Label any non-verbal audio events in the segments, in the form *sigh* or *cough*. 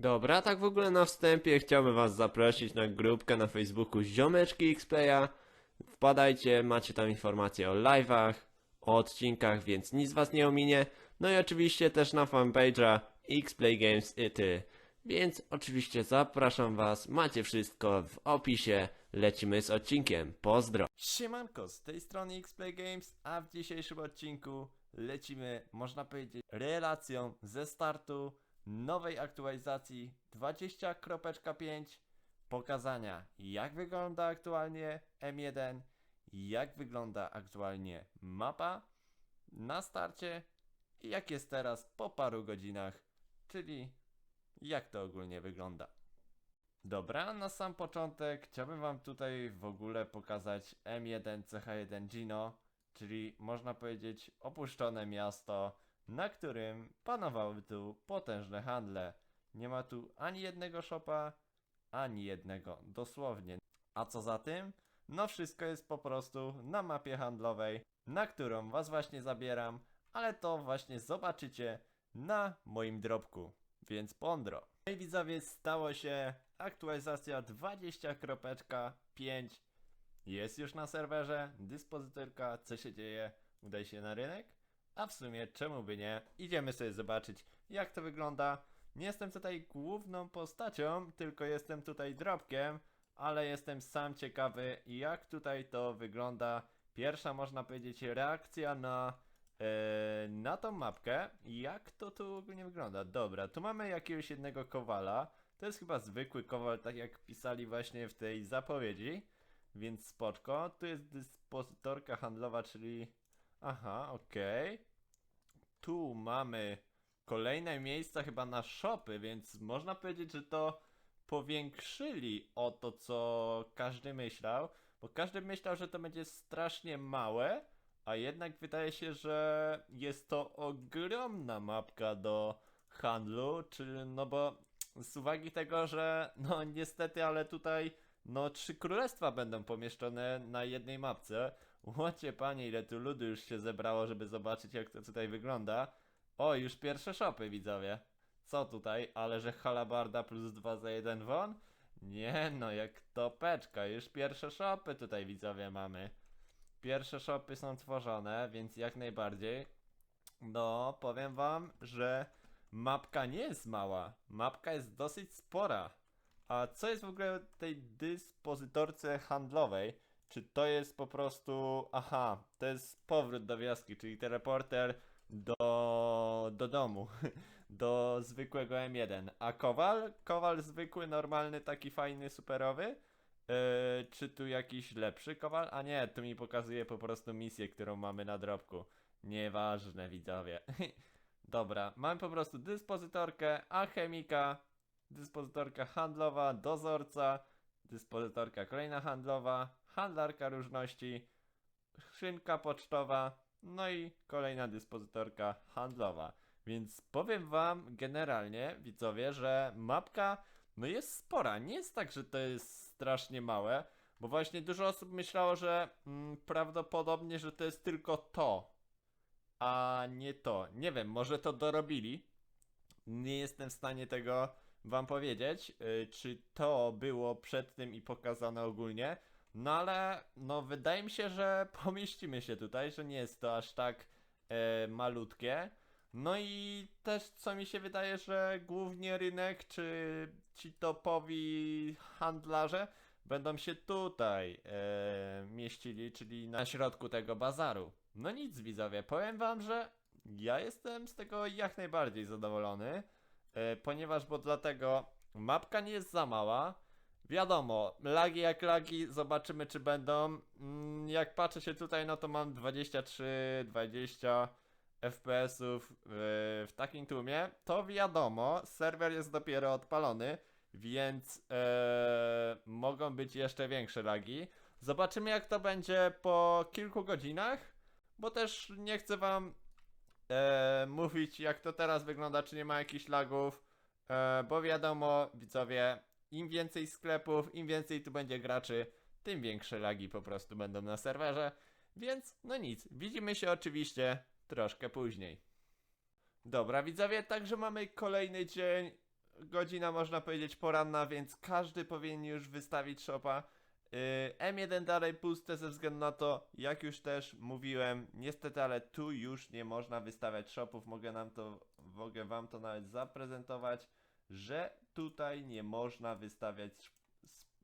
Dobra, tak w ogóle na wstępie chciałbym was zaprosić na grupkę na Facebooku Ziomeczki Xplaya. Wpadajcie, macie tam informacje o live'ach, o odcinkach, więc nic was nie ominie. No i oczywiście też na fanpage'a Xplay Games i ty. Więc oczywiście zapraszam was, macie wszystko w opisie. Lecimy z odcinkiem. Pozdro! Siemanko, z tej strony Xplay Games, a w dzisiejszym odcinku lecimy, można powiedzieć, relacją ze startu nowej aktualizacji 20.5 pokazania jak wygląda aktualnie M1, jak wygląda aktualnie mapa na starcie i jak jest teraz po paru godzinach, czyli jak to ogólnie wygląda. Dobra, na sam początek chciałbym Wam tutaj w ogóle pokazać M1 CH1 Gino, czyli można powiedzieć opuszczone miasto, na którym panowały tu potężne handle. Nie ma tu ani jednego shopa, ani jednego, dosłownie. A co za tym? No wszystko jest po prostu na mapie handlowej, na którą Was właśnie zabieram, ale to właśnie zobaczycie na moim dropku, więc pondro. I widzowie, stało się aktualizacja 20.5 jest już na serwerze, dyspozytorka, co się dzieje, udaj się na rynek, a w sumie czemu by nie, idziemy sobie zobaczyć jak to wygląda. Nie jestem tutaj główną postacią, tylko jestem tutaj dropkiem, ale jestem sam ciekawy jak tutaj to wygląda. Pierwsza można powiedzieć reakcja na, e, na tą mapkę, jak to tu ogólnie wygląda. Dobra, tu mamy jakiegoś jednego kowala, to jest chyba zwykły kowal, tak jak pisali właśnie w tej zapowiedzi. Więc spoczko. Tu jest dyspozytorka handlowa, czyli... Aha, okej. Tu mamy kolejne miejsca chyba na shopy, więc można powiedzieć, że to powiększyli o to, co każdy myślał. Bo każdy myślał, że to będzie strasznie małe, a jednak wydaje się, że jest to ogromna mapka do handlu, czyli no bo z uwagi tego, że no niestety, ale tutaj no trzy królestwa będą pomieszczone na jednej mapce. Łocie panie, ile tu ludu już się zebrało, żeby zobaczyć jak to tutaj wygląda. O, już pierwsze shopy widzowie. Co tutaj? Ale że halabarda plus dwa za jeden won? Nie no, jak topeczka, już pierwsze shopy tutaj widzowie mamy. Pierwsze shopy są tworzone, więc jak najbardziej. No, powiem wam, że mapka nie jest mała. Mapka jest dosyć spora. A co jest w ogóle tej dyspozytorce handlowej? Czy to jest po prostu. Aha, to jest powrót do wioski, czyli teleporter do, do domu, *laughs* do zwykłego M1. A kowal? Kowal zwykły, normalny, taki fajny, superowy? Yy, czy tu jakiś lepszy kowal? A nie, tu mi pokazuje po prostu misję, którą mamy na drobku. Nieważne, widzowie. *laughs* Dobra, mamy po prostu dyspozytorkę, alchemika, dyspozytorka handlowa, dozorca, dyspozytorka kolejna handlowa, handlarka różności, skrzynka pocztowa, no i kolejna dyspozytorka handlowa. Więc powiem wam generalnie, widzowie, że mapka no jest spora. Nie jest tak, że to jest strasznie małe, bo właśnie dużo osób myślało, że mm, prawdopodobnie, że to jest tylko to, a nie to. Nie wiem, może to dorobili. Nie jestem w stanie tego wam powiedzieć, y, czy to było przed tym i pokazane ogólnie. No ale no wydaje mi się, że *laughs* pomieścimy się tutaj, że nie jest to aż tak e, malutkie. No i też co mi się wydaje, że głównie rynek czy ci topowi handlarze będą się tutaj e, mieścili, czyli na środku tego bazaru. No nic widzowie, powiem wam, że ja jestem z tego jak najbardziej zadowolony. E, ponieważ, bo dlatego mapka nie jest za mała. Wiadomo, lagi jak lagi, zobaczymy czy będą. Mm, Jak patrzę się tutaj, no to mam 23, 20 FPS-ów w, w takim tłumie. To wiadomo, serwer jest dopiero odpalony, więc e, mogą być jeszcze większe lagi. Zobaczymy jak to będzie po kilku godzinach, bo też nie chcę wam e, mówić, jak to teraz wygląda, czy nie ma jakichś lagów, e, bo wiadomo, widzowie, im więcej sklepów, im więcej tu będzie graczy, tym większe lagi po prostu będą na serwerze. Więc no nic, widzimy się oczywiście troszkę później. Dobra, widzowie, także mamy kolejny dzień godzina można powiedzieć poranna, więc każdy powinien już wystawić shopa. Yy, M1 dalej puste ze względu na to, jak już też mówiłem, niestety, ale tu już nie można wystawiać shopów. Mogę nam to, mogę wam to nawet zaprezentować, że tutaj nie można wystawiać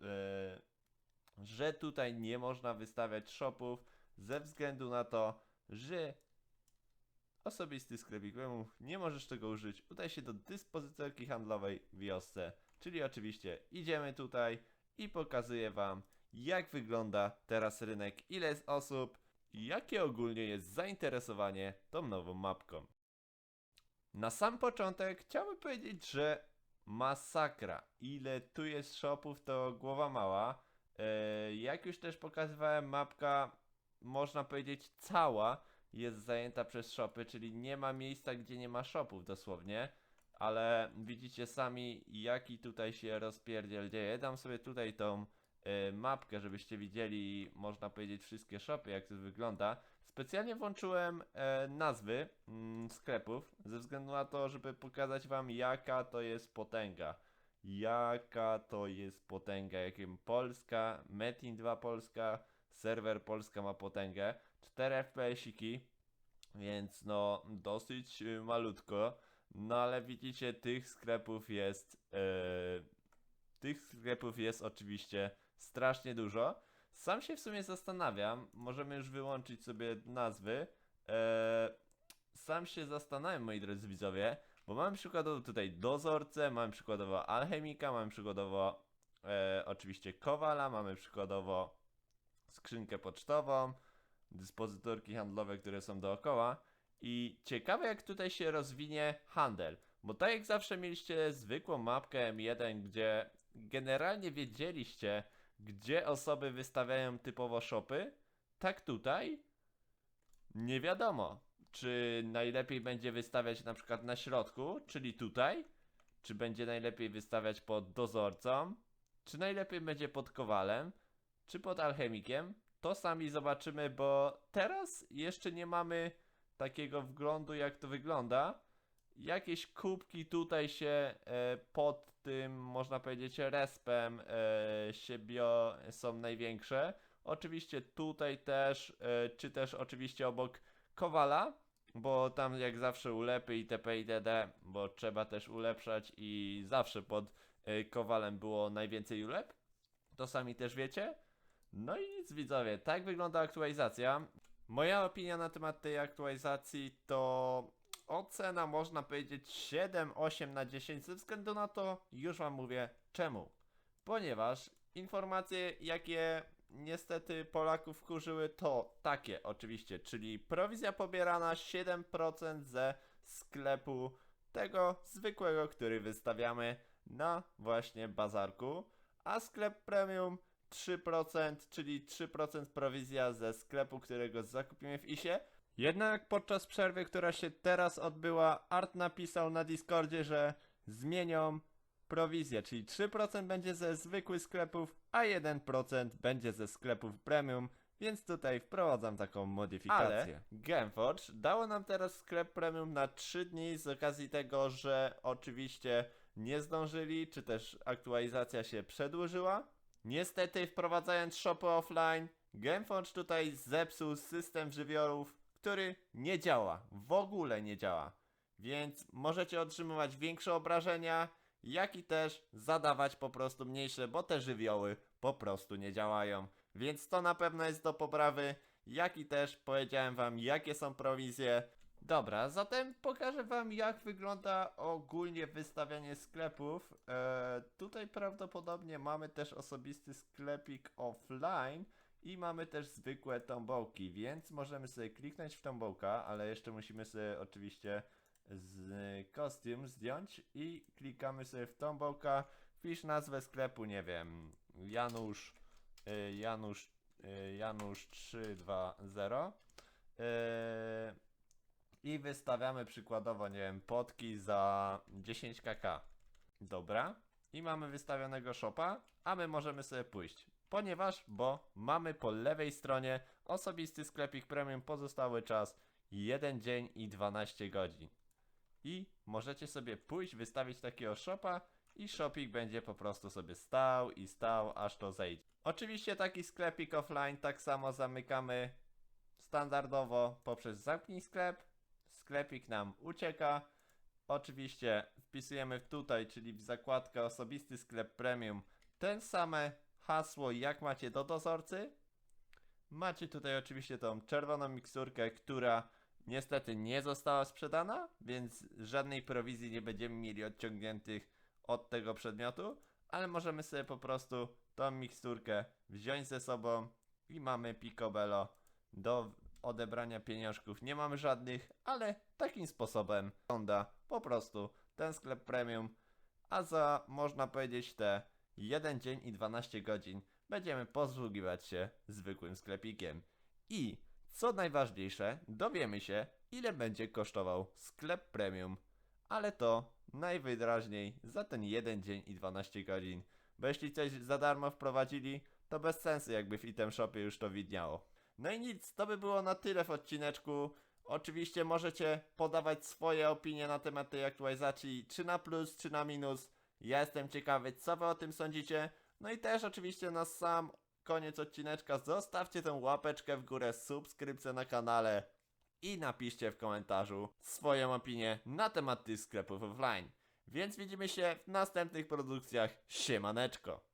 yy, że tutaj nie można wystawiać shopów ze względu na to, że osobisty sklepik memów nie możesz tego użyć. Udaj się do dyspozytorki handlowej w wiosce, czyli oczywiście idziemy tutaj i pokazuję wam jak wygląda teraz rynek, ile jest osób i jakie ogólnie jest zainteresowanie tą nową mapką. Na sam początek chciałbym powiedzieć, że masakra. Ile tu jest shopów, to głowa mała. E, jak już też pokazywałem, mapka, można powiedzieć, cała jest zajęta przez shopy, czyli nie ma miejsca, gdzie nie ma shopów dosłownie. Ale widzicie sami, jaki tutaj się rozpierdziel dzieje. Dam sobie tutaj tą e, mapkę, żebyście widzieli, można powiedzieć, wszystkie shopy, jak to wygląda. Specjalnie włączyłem e, nazwy mm, sklepów, ze względu na to, żeby pokazać wam, jaka to jest potęga. Jaka to jest potęga, jakim Polska, Metin 2 Polska, serwer Polska ma potęgę. 4 FPS-iki, więc no dosyć y, malutko. No ale widzicie, tych sklepów jest. e, tych sklepów jest oczywiście strasznie dużo. Sam się w sumie zastanawiam, możemy już wyłączyć sobie nazwy. E, sam się zastanawiam, moi drodzy widzowie, bo mamy przykładowo tutaj dozorcę, mamy przykładowo alchemika, mamy przykładowo e, oczywiście kowala, mamy przykładowo skrzynkę pocztową, dyspozytorki handlowe, które są dookoła. I ciekawe, jak tutaj się rozwinie handel. Bo tak jak zawsze mieliście zwykłą mapkę M1, gdzie generalnie wiedzieliście, gdzie osoby wystawiają typowo shopy, tak tutaj nie wiadomo, czy najlepiej będzie wystawiać na przykład na środku, czyli tutaj, czy będzie najlepiej wystawiać pod dozorcą, czy najlepiej będzie pod kowalem, czy pod alchemikiem. To sami zobaczymy, bo teraz jeszcze nie mamy takiego wglądu, jak to wygląda. Jakieś kubki tutaj się e, pod tym, można powiedzieć, respem e, się bio, są największe. Oczywiście tutaj też, e, czy też oczywiście obok Kowala, bo tam jak zawsze ulepy itp. itd., bo trzeba też ulepszać i zawsze pod e, Kowalem było najwięcej ulep. To sami też wiecie. No i nic widzowie, tak wygląda aktualizacja. Moja opinia na temat tej aktualizacji to ocena można powiedzieć 7-8 na 10 ze względu na to, już wam mówię czemu. Ponieważ informacje jakie niestety Polaków wkurzyły to takie oczywiście, czyli prowizja pobierana 7% ze sklepu tego zwykłego, który wystawiamy na właśnie bazarku, a sklep premium 3%, czyli 3% prowizja ze sklepu, którego zakupimy w ISie. Jednak podczas przerwy, która się teraz odbyła, Art napisał na Discordzie, że zmienią prowizję, czyli 3% będzie ze zwykłych sklepów, a 1% będzie ze sklepów premium, więc tutaj wprowadzam taką modyfikację. Ale Gameforge dało nam teraz sklep premium na 3 dni z okazji tego, że oczywiście nie zdążyli, czy też aktualizacja się przedłużyła. Niestety wprowadzając shopy offline, Gameforge tutaj zepsuł system żywiołów, który nie działa, w ogóle nie działa. Więc możecie otrzymywać większe obrażenia, jak i też zadawać po prostu mniejsze, bo te żywioły po prostu nie działają. Więc to na pewno jest do poprawy, jak i też powiedziałem wam jakie są prowizje. Dobra, zatem pokażę wam jak wygląda ogólnie wystawianie sklepów. Eee, tutaj prawdopodobnie mamy też osobisty sklepik offline i mamy też zwykłe tombołki, więc możemy sobie kliknąć w tombołka, ale jeszcze musimy sobie oczywiście z kostium zdjąć i klikamy sobie w tombołka, wpisz nazwę sklepu, nie wiem, Janusz, y, Janusz, y, Janusz 320 yy, i wystawiamy przykładowo, nie wiem, potki za 10 kk. Dobra. I mamy wystawionego shopa, a my możemy sobie pójść. Ponieważ, bo mamy po lewej stronie osobisty sklepik premium pozostały czas 1 dzień i 12 godzin. i możecie sobie pójść, wystawić takiego shopa i shopik będzie po prostu sobie stał i stał, aż to zejdzie. Oczywiście taki sklepik offline tak samo zamykamy standardowo poprzez zamknij sklep. Sklepik nam ucieka. Oczywiście wpisujemy tutaj, czyli w zakładkę osobisty sklep premium, ten same hasło jak macie do dozorcy. Macie tutaj oczywiście tą czerwoną miksturkę, która niestety nie została sprzedana, więc żadnej prowizji nie będziemy mieli odciągniętych od tego przedmiotu, ale możemy sobie po prostu tą miksturkę wziąć ze sobą i mamy picobello do odebrania pieniążków. Nie mamy żadnych, ale takim sposobem wygląda po prostu ten sklep premium, a za można powiedzieć te 1 dzień i 12 godzin będziemy posługiwać się zwykłym sklepikiem. I co najważniejsze, dowiemy się, ile będzie kosztował sklep premium, ale to najwyraźniej za ten 1 dzień i 12 godzin. Bo jeśli coś za darmo wprowadzili, to bez sensu jakby w item shopie już to widniało. No i nic, to by było na tyle w odcineczku. Oczywiście możecie podawać swoje opinie na temat tej aktualizacji, czy na plus, czy na minus. Ja jestem ciekawy, co wy o tym sądzicie. No i też oczywiście na sam koniec odcineczka zostawcie tę łapeczkę w górę, subskrypcję na kanale i napiszcie w komentarzu swoją opinię na temat tych sklepów offline. Więc widzimy się w następnych produkcjach. Siemaneczko!